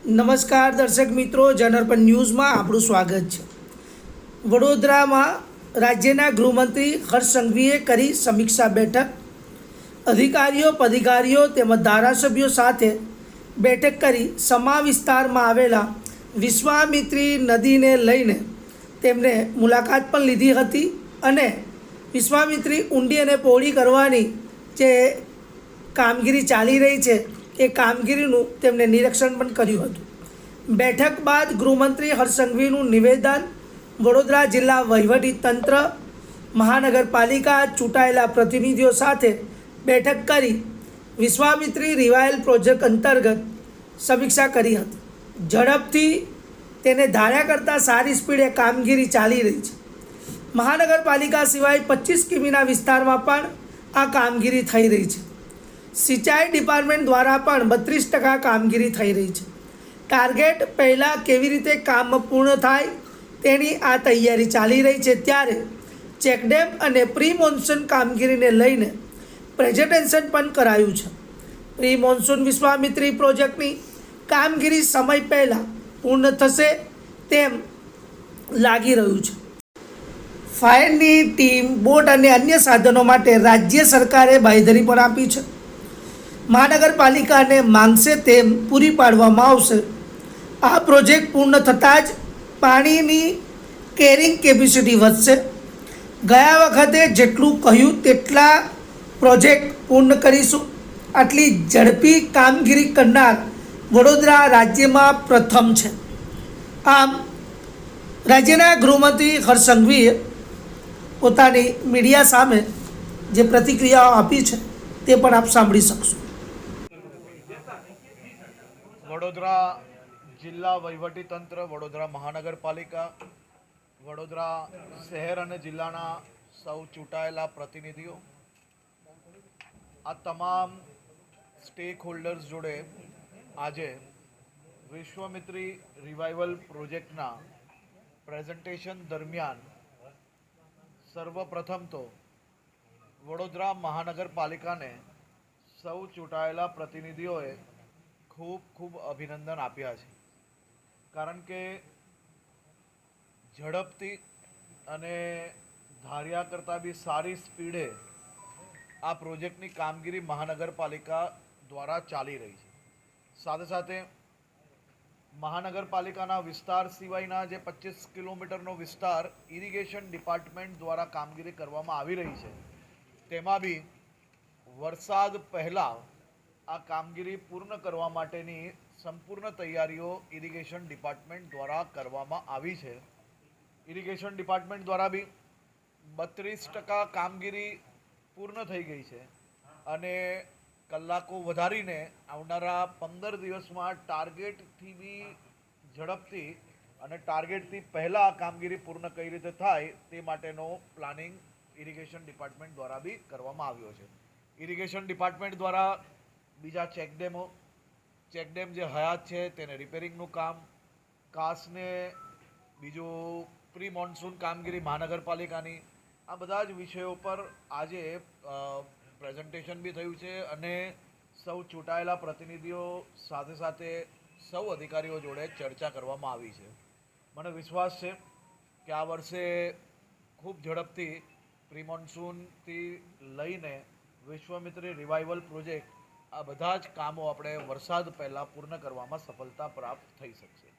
નમસ્કાર દર્શક મિત્રો જનરપન ન્યૂઝમાં આપણું સ્વાગત છે. વડોદરામાં રાજ્યના ગૃહમંત્રી હર્ષ સંઘવીએ કરી સમીક્ષા બેઠક. અધિકારીઓ પદિકારીઓ તેમજ ધારાસભ્યો સાથે બેઠક કરી સમા વિસ્તારમાં આવેલા વિશ્વામિત્રી નદીને લઈને તેમણે મુલાકાત પણ લીધી હતી અને વિશ્વામિત્રી ઊંડી અને પહોળી કરવાની જે કામગીરી ચાલી રહી છે એ કામગીરીનું તેમણે નિરીક્ષણ પણ કર્યું હતું. બેઠક બાદ ગૃહમંત્રી હર્ષ નિવેદન, વડોદરા જિલ્લા વહીવટી તંત્ર, મહાનગરપાલિકા ચૂંટાયેલા પ્રતિનિધિઓ સાથે બેઠક કરી વિશ્વામિત્રી રિવાયલ પ્રોજેક્ટ અંતર્ગત સમીક્ષા કરી હતી. ઝડપથી તેને ધાર્યા કરતાં સારી સ્પીડે કામગીરી ચાલી રહી છે. મહાનગરપાલિકા સિવાય પચીસ કિમીના વિસ્તારમાં પણ આ કામગીરી થઈ રહી છે. સિંચાઈ ડિપાર્ટમેન્ટ દ્વારા પણ બત્રીસ ટકા કામગીરી થઈ રહી છે. ટાર્ગેટ પહેલાં કેવી રીતે કામ પૂર્ણ થાય તેની આ તૈયારી ચાલી રહી છે ત્યારે ચેકડેમ અને પ્રી મોન્સૂન કામગીરીને લઈને પ્રેઝન્ટેશન પણ કરાયું છે. પ્રી મોન્સૂન વિશ્વામિત્રી પ્રોજેક્ટની કામગીરી સમય પહેલાં પૂર્ણ થશે તેમ લાગી રહ્યું છે. ફાયરની ટીમ, બોટ અને અન્ય સાધનો માટે રાજ્ય સરકારે બાંયધરી પણ આપી છે. મહાનગરપાલિકાને માંગશે તેમ પૂરી પાડવામાં આવશે. આ પ્રોજેક્ટ પૂર્ણ થતાં જ પાણીની કેરિંગ કેપેસિટી વધશે. ગયા વખતે જેટલું કહ્યું તેટલા પ્રોજેક્ટ પૂર્ણ કરીશું. આટલી ઝડપી કામગીરી કરનાર વડોદરા રાજ્યમાં પ્રથમ છે. આમ, રાજ્યના ગૃહમંત્રી હર્ષંઘવીએ પોતાની મીડિયા સામે જે પ્રતિક્રિયાઓ આપી છે તે પણ આપ સાંભળી શકશો. વડોદરા જિલ્લા વહીવટીતંત્ર વડોદરા મહાનગરપાલિકા, વડોદરા શહેર અને જિલ્લાના સૌ ચૂંટાયેલા પ્રતિનિધિઓ, આ તમામ સ્ટેક હોલ્ડર્સ જોડે આજે વિશ્વમિત્રી રિવાઇવલ પ્રોજેક્ટના પ્રેઝન્ટેશન દરમિયાન સર્વપ્રથમ તો વડોદરા મહાનગરપાલિકાને સૌ ચૂંટાયેલા પ્રતિનિધિઓએ ખૂબ ખૂબ અભિનંદન આપ્યા છે. કારણ કે ઝડપથી અને ધાર્યા કરતાં બી સારી સ્પીડે આ પ્રોજેક્ટની કામગીરી મહાનગરપાલિકા દ્વારા ચાલી રહી છે. સાથે સાથે મહાનગરપાલિકાના વિસ્તાર સિવાયના જે પચીસ કિલોમીટરનો વિસ્તાર ઇરિગેશન ડિપાર્ટમેન્ટ દ્વારા કામગીરી કરવામાં આવી રહી છે. તેમાં બી વરસાદ પહેલાં આ કામગીરી પૂર્ણ કરવા માટેની સંપૂર્ણ તૈયારીઓ ઇરિગેશન ડિપાર્ટમેન્ટ દ્વારા કરવામાં આવી છે. ઇરિગેશન ડિપાર્ટમેન્ટ દ્વારા બી બત્રીસ ટકા કામગીરી પૂર્ણ થઈ ગઈ છે અને કલાકો વધારીને આવનારા પંદર દિવસમાં ટાર્ગેટથી બી ઝડપથી અને ટાર્ગેટથી પહેલાં આ કામગીરી પૂર્ણ કઈ રીતે થાય તે માટેનો પ્લાનિંગ ઇરિગેશન ડિપાર્ટમેન્ટ દ્વારા બી કરવામાં આવ્યો છે. ઇરિગેશન ડિપાર્ટમેન્ટ દ્વારા બીજા ચેકડેમો ચેકડેમ જે હયાત છે તેને રિપેરિંગનું કામ કાસને બીજું પ્રી મોન્સૂન કામગીરી મહાનગરપાલિકાની, આ બધા જ વિષયો પર આજે પ્રેઝન્ટેશન બી થયું છે અને સૌ ચૂંટાયેલા પ્રતિનિધિઓ સાથે સાથે સૌ અધિકારીઓ જોડે ચર્ચા કરવામાં આવી છે. મને વિશ્વાસ છે કે આ વર્ષે ખૂબ ઝડપથી પ્રી મોન્સૂનથી લઈને વિશ્વમિત્રી રિવાઇવલ પ્રોજેક્ટ આ બધા જ કામો આપણે વરસાદ પહેલાં પૂર્ણ કરવામાં સફળતા પ્રાપ્ત થઈ શકશે.